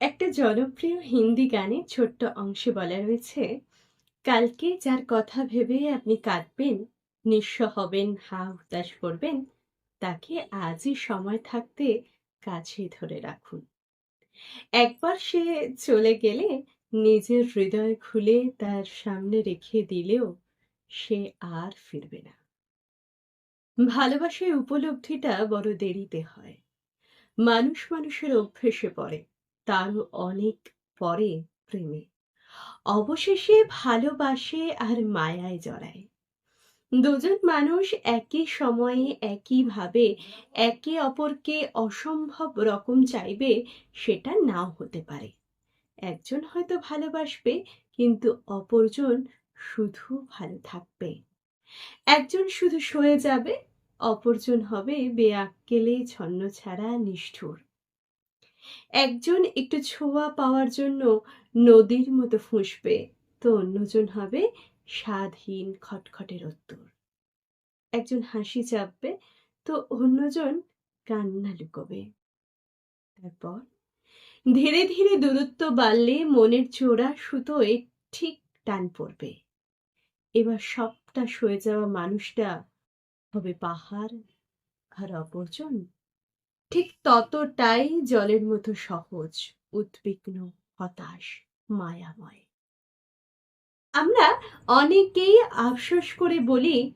একটা জনপ্রিয় হিন্দি গানে ছোট্ট অংশে বলা রয়েছে, কালকে যার কথা ভেবে আপনি কাঁদবেন, নিঃস্ব হবেন, হা হুতাশ করবেন, তাকে আজই সময় থাকতে কাছে ধরে রাখুন। একবার সে চলে গেলে নিজের হৃদয় খুলে তার সামনে রেখে দিলেও সে আর ফিরবে না। ভালোবাসায় উপলব্ধিটা বড় দেরিতে হয়। মানুষ মানুষের অভ্যেসে পড়ে। তারও অনেক পরে প্রেমে। অবশেষে ভালোবাসে আর মায়ায় জড়ায়। দুজন মানুষ একই সময়ে একইভাবে একে অপরকে অসম্ভব রকম চাইবে সেটা নাও হতে পারে। একজন হয়তো ভালোবাসবে, কিন্তু অপরজন শুধু ভালো থাকবে। একজন শুধু সয়ে যাবে, অপরজন হবে বেআক্কেলে ছন্ন ছাড়া নিষ্ঠুর। একজন একটু ছোঁয়া পাওয়ার জন্য নদীর মতো ফুঁসবে। তো অন্যজন হবে স্বাধীন খটখটে রোদ্দুর। একজন হাসি চাপবে, তো অন্যজন কান্না লুকোবে। তারপর ধীরে ধীরে দূরত্ব বাড়লে মনের চোরা সুতোয় ঠিক টান পড়বে। এবার সবটা সয়ে যাওয়া মানুষটা হবে পাহাড় আর অপরজন ঠিক ততটাই জলের মতো সহজ, উদ্বিগ্ন, হতাশ, মায়াময়। আমরা অনেকেই আফসোস করে বলি,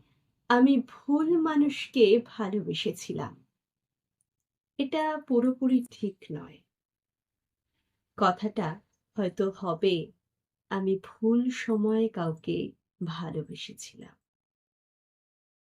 আমি ভুল মানুষকে ভালোবেসেছিলাম। এটা পুরোপুরি ঠিক নয়। কথাটা হয়তো হবে, আমি ভুল সময়ে কাউকে ভালোবেসেছিলাম।